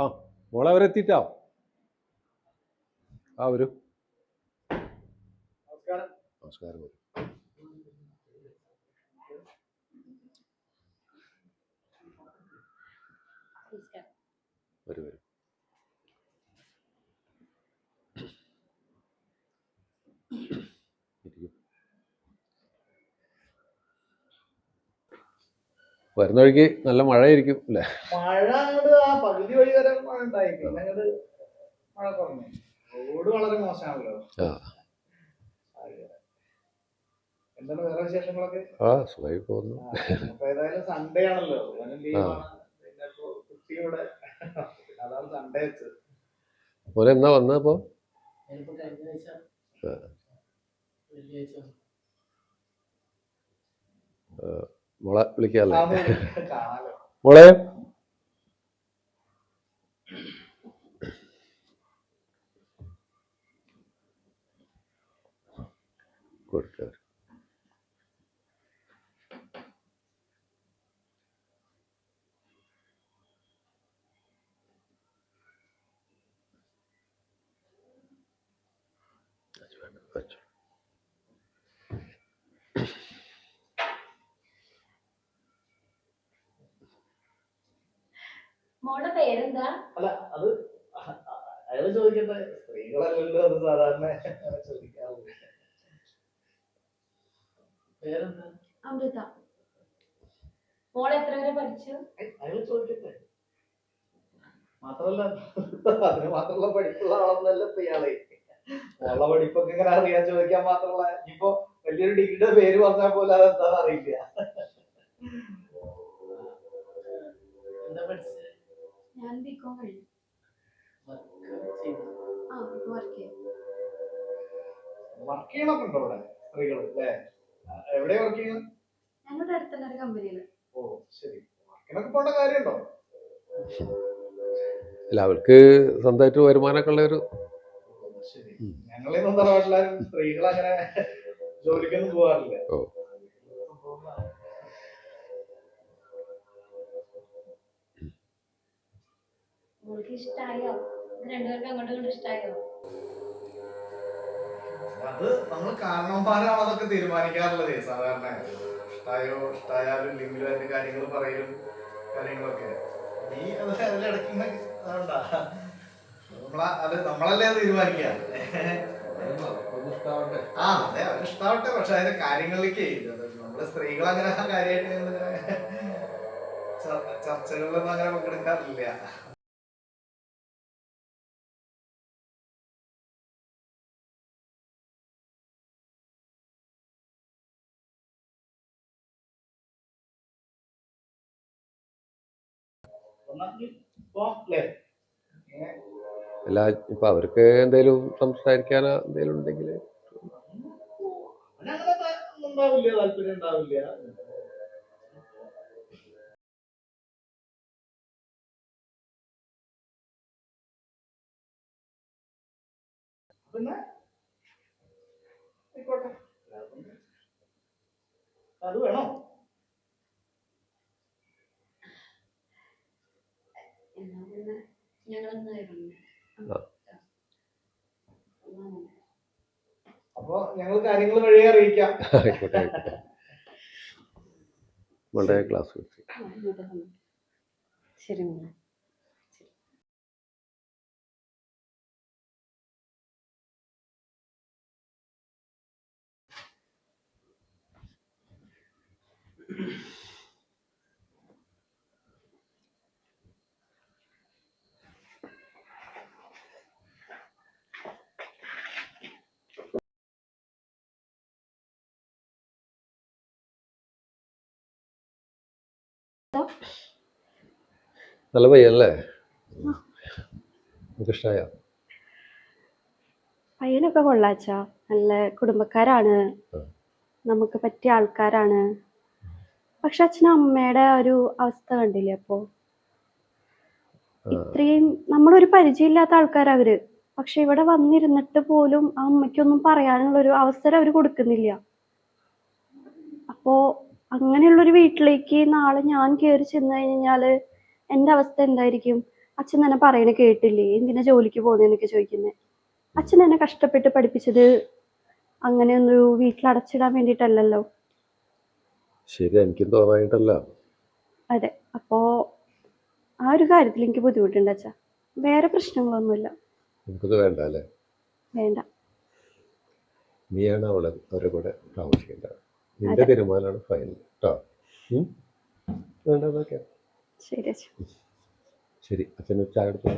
ആ മോളെ അവരെത്തിയിട്ടാ. ആ വരൂ. നമസ്കാരം. നമസ്കാരം വരൂ. വരൂ വരൂ. വരുന്ന വഴിക്ക് നല്ല മഴയായിരിക്കും അല്ലേ? മഴ അങ്ങോട്ട് ആ പകുതി വഴി വരെ മഴ ഉണ്ടായി. പിന്നെ അങ്ങോട്ട് മഴ കുറഞ്ഞു. റോഡ് വളരെ മോശമാണല്ലോ. ആ. എന്താണ് വേറെ വിശേഷങ്ങളൊക്കെ? ആ സുഖമായി പോകുന്നു. അപ്പൊ ഏതായാലും സൺഡേ ആണല്ലോ. കുട്ടിയുടെ അതാണ് സൺഡേ വെച്ചത് എന്നാ വന്നപ്പോ കഴിഞ്ഞ മോളെ വിളിക്കാല്ലേ? മോളെ കാണാലോ. മോളെ? കൊടുക്ക. മോളുടെ പേരെന്താ? അല്ല അത് അയാൾ ചോദിക്കട്ടെ. സ്ത്രീകളല്ലല്ലോ അത് സാധാരണ പേരെന്താ? അമൃത. മോൾ എത്ര വരെ പഠിച്ചു? അയാൾ ചോദിക്കട്ടെ. മാത്രല്ല അതിന് മാത്രമുള്ള പഠിപ്പുള്ള ആളൊന്നല്ല ഇപ്പൊ ഇയാളെ. ഉള്ള പഠിപ്പൊക്കെ ഇങ്ങനെ അറിയാൻ ചോദിക്കാൻ മാത്രമുള്ള ഇനിയിപ്പോ വലിയൊരു ഡിഗ്രിയുടെ പേര് പറഞ്ഞാൽ പോലും അതെന്താന്ന് അറിയില്ല. എന്താ പഠിച്ചത് ഞാൻ ബികോം കഴിഞ്ഞു. ആ വർക്ക് ചെയ്യും. വർക്ക് ചെയ്യണൊക്കെ ഉണ്ടോ ഇവിടെ സ്ത്രീകൾ അല്ലേ? എവിടെയാ വർക്ക് ചെയ്യുന്നത് ഞങ്ങളുടെ അടുത്തുള്ള തന്നെ ഒരു കമ്പനിയിൽ ഓ ശരി. വർക്കിനൊക്കെ പോണ്ട കാര്യമുണ്ടോ? അല്ല അവർക്ക് സ്വന്തമായിട്ട് വരുമാനമൊക്കെ ഉള്ള ഒരു ഞങ്ങളെ ഞങ്ങളെയൊന്നും തറവാട്ടിലാരും സ്ത്രീകൾ അങ്ങനെ ജോലിക്കൊന്നും പോകാറില്ല. ഓ. മോൾക്ക് ഇഷ്ടായോ രണ്ടുപേർക്കും അങ്ങോട്ടും ഇങ്ങോട്ടും ഇഷ്ടായോ? അത് നമ്മൾ കാരണവന്മാരാണ് അതൊക്കെ തീരുമാനിക്കാറുള്ളത് സാധാരണ ഇഷ്ടായോ ഇഷ്ടായാലും ഇല്ലെങ്കിലും അതിന്റെ കാര്യങ്ങൾ പറയലും കാര്യങ്ങളൊക്കെ. നീ അത് അതിലിടയ്ക്ക് അത് നമ്മളല്ലേ തീരുമാനിക്കുക ആ അതെ അവർക്ക് ഇഷ്ടാവട്ടെ. പക്ഷെ അതിന്റെ കാര്യങ്ങളിലേക്ക് നമ്മൾ സ്ത്രീകൾ അങ്ങനെ കാര്യമായിട്ട് ചർച്ചകളിലൊന്നും അങ്ങനെ പങ്കെടുക്കാറില്ല. അല്ല ഇപ്പൊ അവർക്ക് എന്തെങ്കിലും സംസാരിക്കാനോ എന്തെങ്കിലും ഉണ്ടെങ്കിൽ അത് വേണോ എന്നാ പിന്നെ ഞങ്ങളൊന്ന് ഇറങ്ങി ആ. അപ്പൊ ഞങ്ങൾ കാര്യങ്ങൾ വഴിയെ അറിയിക്കാം. ആയിക്കോട്ടെ ആയിക്കോട്ടെ. വളരെ ക്ലാസ് ശരി മോളെ. നല്ല പയ്യല്ലേ ഇഷ്ടായ പയ്യനൊക്കെ കൊള്ളാച്ചാ. നല്ല കുടുംബക്കാരാണ്. നമുക്ക് പറ്റിയ ആൾക്കാരാണ്. പക്ഷെ അച്ഛനും അമ്മയുടെ ഒരു അവസ്ഥ കണ്ടില്ലേ അപ്പോ? ഇത്രയും നമ്മളൊരു പരിചയമില്ലാത്ത ആൾക്കാരാ അവർ. പക്ഷെ ഇവിടെ വന്നിരുന്നിട്ട് പോലും ആ അമ്മയ്ക്കൊന്നും പറയാനുള്ള ഒരു അവസരം അവർ കൊടുക്കുന്നില്ല. അപ്പോ അങ്ങനെയുള്ളൊരു വീട്ടിലേക്ക് നാളെ ഞാൻ കയറി ചെന്ന് കഴിഞ്ഞാൽ എന്റെ അവസ്ഥ എന്തായിരിക്കും? അച്ഛൻ തന്നെ പറയണ കേട്ടില്ലേ? എന്തിനാ ജോലിക്ക് പോകുന്നതെന്നൊക്കെ ചോദിക്കുന്നത് അച്ഛൻ എന്നെ കഷ്ടപ്പെട്ട് പഠിപ്പിച്ചത് അങ്ങനെ ഒരു വീട്ടിൽ അടച്ചിടാൻ വേണ്ടിയിട്ടല്ലല്ലോ. ശരി എനിക്കും തോന്നായിട്ടല്ല അതെ അപ്പോ ആ ഒരു കാര്യത്തിൽ എനിക്ക് ബുദ്ധിമുട്ടുണ്ട് അച്ഛാ. വേറെ പ്രശ്നങ്ങളൊന്നുമില്ല. വേണ്ട അല്ലേ? വേണ്ട. നീയാണ് അവളെ അവരുടെ കൂടെ താമസിക്കേണ്ടത്. നിന്റെ തീരുമാനമാണ് ഫൈനൽ കേട്ടോ വേണ്ട ശരി ശരി അച്ഛന് ചായ എടുത്തു?